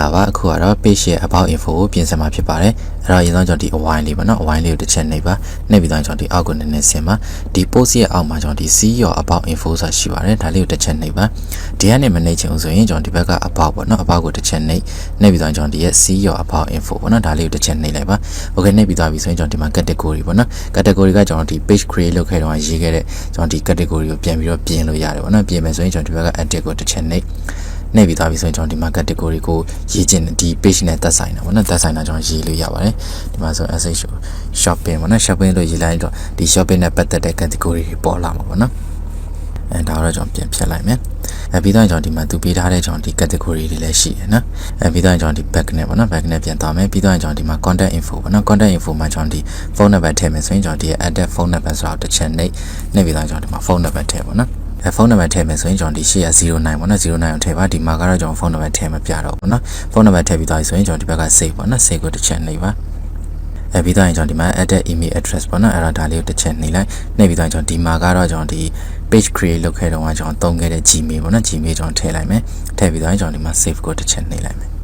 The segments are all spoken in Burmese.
္ဂလာပါအခုကတော့ page ရဲ့ about info ကိုပြင်ဆင်မှာဖြစ်ပါတယ်အဲ့တော့အရင်ဆုံးကျွန်တော်ဒီ align လေးပါနော် align လေးကိုတစ်ချက်နှိပ်ပါနှိပ်ပြီးတော့ကျွန်တော်ဒီအောက်ကိုနည်းနည်းဆင်ပါဒီ post ရဲ့အောက်မှာကျွန်တော်ဒီ see your about info ဆိုတာရှိပါတယ်ဒါလေးကိုတစ်ချက်နှိပ်ပါဒီကနေမနှိပ်ချင်ဘူးဆိုရင်ကျွန်တော်ဒီဘက်က about ပေါ့နော် about ကိုတစ်ချက်နှိပ်နှိပ်ပြီးတော့ကျွန်တော်ဒီရဲ့ see your about info ပေါ့နော်ဒါလေးကိုတစ်ချက်နှိပ်လိုက်ပါ okay နှိပ်ပြီးသွားပြီဆိုရင်ကျွန်တော်ဒီမှာ category ပေါ့နော် category ကကျွန်တော်ဒီ page create လုပ်ခဲ့တော့ရေးခဲ့တဲ့ကျွန်တော်ဒီ category ကိုပြန်ပြီးတော့ပြင်လို့ရတယ်ပေါ့နော်ပြင်မယ်ဆိုရင်ကျွန်တော်ဒီဘက်က edit ကိုတစ်ချက်နှိပ် နှိပ်ပြီးသွားပြီဆိုရင်ကျွန်တော်ဒီမှာ category ကိုရေးခြင်းဒီ page နဲ့သက်ဆိုင်တာပေါ့နော်သက်ဆိုင်တာကျွန်တော်ရေးလို့ရပါတယ်ဒီမှာဆို SH shopping ပေါ့နော် shopping လို့ရေးလိုက်တော့ဒီ shopping နဲ့ပတ်သက်တဲ့ category တွေပေါ်လာမှာပေါ့နော်အဲဒါတော့ကျွန်တော်ပြင်ဖြတ်လိုက်မယ်အဲပြီးတော့ကျွန်တော်ဒီမှာသူပေးထားတဲ့ကျွန်တော်ဒီ category တွေလည်းရှိရနော်အဲပြီးတော့ကျွန်တော်ဒီ back နဲ့ပေါ့နော် back နဲ့ပြန်သွားမယ်ပြီးတော့ကျွန်တော်ဒီမှာ contact info ပေါ့နော် contact info မှာကျွန်တော်ဒီဖုန်းနံပါတ်ထည့်မယ်ဆိုရင်ကျွန်တော်ဒီ add ဖုန်းနံပါတ်ဆိုတော့တစ်ချက်နှိပ်နှိပ်ပြီးတော့ကျွန်တော်ဒီမှာဖုန်းနံပါတ်ထည့်ပေါ့နော်အဲ ဖုန်းနံပါတ်ထည့်မယ်ဆိုရင်ကျွန်တော်ဒီရှေ့က09ပေါ့နော်09ကိုထည့်ပါဒီမှာကတော့ကျွန်တော်ဖုန်းနံပါတ်ထည့်မပြတော့ဘူးနော်ဖုန်းနံပါတ်ထည့်ပြီးသွားပြီဆိုရင်ကျွန်တော်ဒီဘက်က save ပေါ့နော် save ကိုတစ်ချက်နှိပ်ပါအဲပြီးတော့ရင်ကျွန်တော်ဒီမှာ add email address ပေါ့နော်အဲ့တော့ဒါလေးကိုတစ်ချက်နှိပ်လိုက်နှိပ်ပြီးတော့ကျွန်တော်ဒီမှာကတော့ကျွန်တော်ဒီ page create လုပ်ခဲ့တော့ကျွန်တော်သုံးခဲ့တဲ့ Gmail ပေါ့နော် Gmail ကျွန်တော်ထည့်လိုက်မယ်ထည့်ပြီးတော့ကျွန်တော်ဒီမှာ save ကိုတစ်ချက်နှိပ်လိုက်မယ်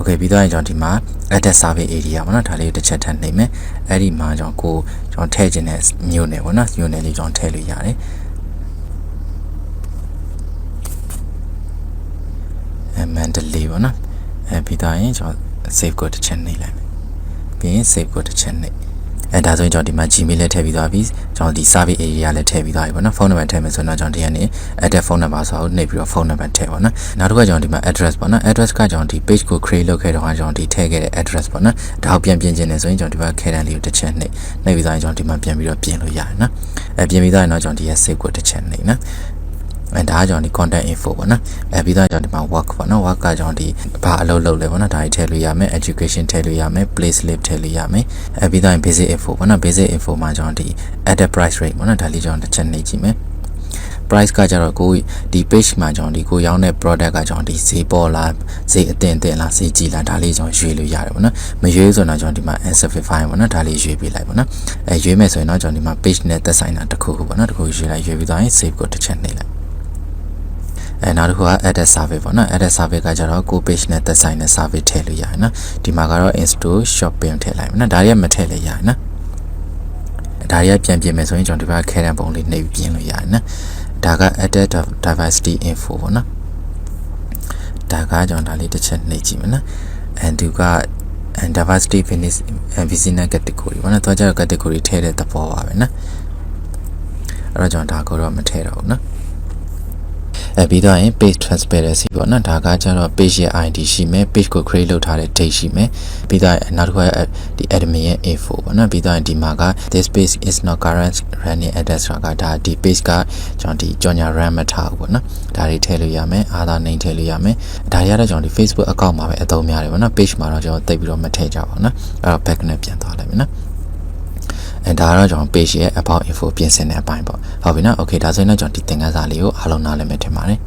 Okay ပြီးတော့ကျွန်တော်ဒီမှာ added survey area ပေါ့နော်ဒါလေးတစ်ချက်ထပ်နှိပ်မယ်အဲ့ဒီမှာကျွန်တော်ကိုကျွန်တော်ထည့်ခြင်းတဲ့မြို့နယ်ပေါ့နော်မြို့နယ်လေးကျွန်တော်ထည့်လို့ရတယ်အဲမန္တလေးပေါ့နော်အဲပြီးတော့ရင်ကျွန်တော် save ကိုတစ်ချက်နှိပ်လိုက်မယ်ပြီးရင် save ကိုတစ်ချက်နှိပ် အဲဒါဆိုရင်ကျွန်တော်ဒီမှာ Gmail လည်းထည့်ပြီးသွားပြီကျွန်တော်ဒီ survey area လည်းထည့်ပြီးသွားပြီပေါ့နော်ဖုန်းနံပါတ်ထည့်မယ်ဆိုတော့ကျွန်တော်ဒီကနေ add ဖုန်းနံပါတ်ဆိုတော့နှိပ်ပြီးတော့ဖုန်းနံပါတ်ထည့်ပါနော်နောက်တစ်ခါကျွန်တော်ဒီမှာ address ပေါ့နော် address ကကျွန်တော်ဒီ page ကို create လုပ်ခဲ့တော့ကျွန်တော်ဒီထည့်ခဲ့တဲ့ address ပေါ့နော်ဒါကိုပြန်ပြင်ခြင်းနဲ့ဆိုရင်ကျွန်တော်ဒီဘက်ခဲတန်းလေးကိုတစ်ချက်နှိပ်နှိပ်ပြီးသွားရင်ကျွန်တော်ဒီမှာပြန်ပြီးတော့ပြင်လို့ရတယ်နော်အဲပြင်ပြီးသွားရင်တော့ကျွန်တော်ဒီရဲ့ save ကိုတစ်ချက်နှိပ်နော် အဲဒါကကျွန်တော်ဒီ contact info ပေါ့နော်အဲပြီးတော့ကျွန်တော်ဒီမှာ work ပေါ့နော် work ကကျွန်တော်ဒီဘာအလုပ်လုပ်လဲပေါ့နော်ဒါတွေထည့်လို့ရမယ် education ထည့်လို့ရမယ် play slip ထည့်လို့ရမယ်အဲပြီးတော့ basic info ပေါ့နော် basic info မှာကျွန်တော်ဒီ added price rate ပေါ့နော်ဒါလေးကျွန်တော်တစ်ချက်နှိပ်ကြည့်မယ် price ကကြတော့ကိုဒီ page မှာကျွန်တော်ဒီကိုရောင်းတဲ့ product ကကျွန်တော်ဒီဈေးပေါ်လားဈေးအတင်တင်လားဈေးကြီးလားဒါလေးကျွန်တော်ရွေးလို့ရတယ်ပေါ့နော်မရွေးဆိုတော့ကျွန်တော်ဒီမှာ specify ပေါ့နော်ဒါလေးရွေးပေးလိုက်ပေါ့နော်အဲရွေးမယ်ဆိုရင်တော့ကျွန်တော်ဒီမှာ page နဲ့သက်ဆိုင်တာတစ်ခုခုပေါ့နော်တစ်ခုရွေးလိုက်ရွေးပြီးသွားရင် save ကိုတစ်ချက်နှိပ်လိုက် အဲနောက်တစ်ခုက edit survey ပေါ့နော် edit survey ကကြတော့ကို page နဲ့သက်ဆိုင်တဲ့ survey ထည့်လို့ရတယ်နော်ဒီမှာကတော့ install shopping ထည့်လိုက်မယ်နော်ဒါတွေကမထည့်လည်းရတယ်နော်ဒါတွေကပြန်ပြင်မယ်ဆိုရင်ကျွန်တော်ဒီဘက်ခဲတန်းပုံလေးနှိပ်ပြင်လို့ရတယ်နော်ဒါက added diversity info ပေါ့နော်ဒါကကျွန်တော်ဒါလေးတစ်ချက်နှိပ်ကြည့်မယ်နော်အဲသူက and diversity fitness business category ပေါ့နော်တော့ကျတော့ category ထည့်တဲ့သဘောပါပဲနော်အဲ့တော့ကျွန်တော်ဒါကိုတော့မထည့်တော့ဘူးနော် အဲပြီးတော့ရင် page transparency ပေါ့နော်ဒါကကျတော့ page ရဲ့ ID ရှိမယ် page ကို create လုပ်ထားတဲ့ date ရှိမယ်ပြီးတော့နောက်တစ်ခုကဒီ admin ရဲ့ info ပေါ့နော်ပြီးတော့ဒီမှာက this page is not current running address ဆိုတာကဒါဒီ page ကကျွန်တော်ဒီကြော်ညာ run မထားဘူးပေါ့နော်ဒါတွေထည့်လို့ရမယ်အာသာ name ထည့်လို့ရမယ်ဒါတွေကတော့ကျွန်တော်ဒီ Facebook account မှာပဲအသုံးများတယ်ပေါ့နော် page မှာတော့ကျွန်တော်တိတ်ပြီးတော့မထည့်ကြပါဘူးနော်အဲ့တော့ back နဲ့ပြန်သွားလိုက်မယ်နော် အဲဒါကတော့ကျွန်တော် page ရဲ့ about info ပြင်ဆင်တဲ့အပိုင်းပေါ့ဟုတ်ပြီနော် okay ဒါဆိုရင်တော့ကျွန်တော်ဒီသင်ခန်းစာလေးကိုအားလုံးနားလည်မယ်ထင်ပါတယ်